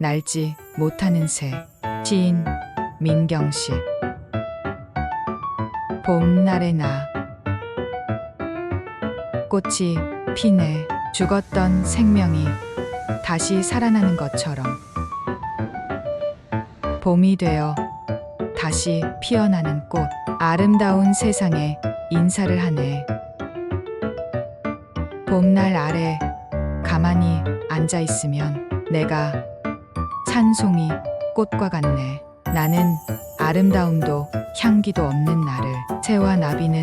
날지 못하는 새. 시인 민경식 봄날의 나. 꽃이 피네 죽었던 생명이 다시 살아나는 것처럼 봄이 되어 다시 피어나는 꽃. 아름다운 세상에 인사를 하네. 봄날 아래 가만히 앉아 있으면 내가 찬송이 꽃과 같네. 나는 아름다움도 향기도 없는 나를 새와 나비는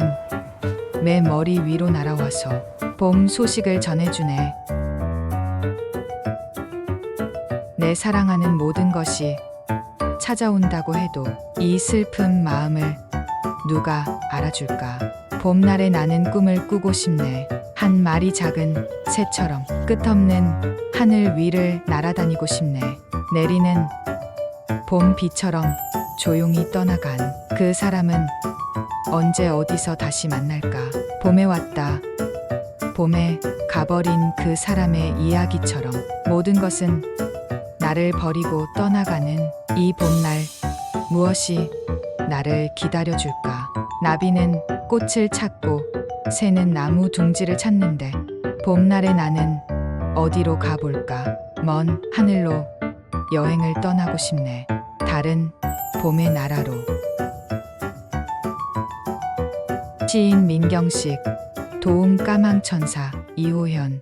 내 머리 위로 날아와서 봄 소식을 전해주네. 내 사랑하는 모든 것이 찾아온다고 해도 이 슬픈 마음을 누가 알아줄까? 봄날에 나는 꿈을 꾸고 싶네. 한 마리 작은 새처럼 끝없는 하늘 위를 날아다니고 싶네. 내리는 봄 비처럼 조용히 떠나간 그 사람은 언제 어디서 다시 만날까? 봄에 왔다. 봄에 가버린 그 사람의 이야기처럼 모든 것은 나를 버리고 떠나가는 이 봄날 무엇이 나를 기다려줄까? 나비는 꽃을 찾고 새는 나무 둥지를 찾는데 봄날의 나는 어디로 가볼까? 먼 하늘로 여행을 떠나고 싶네. 다른 봄의 나라로. 시인 민경식, 도움 까망천사 이호현.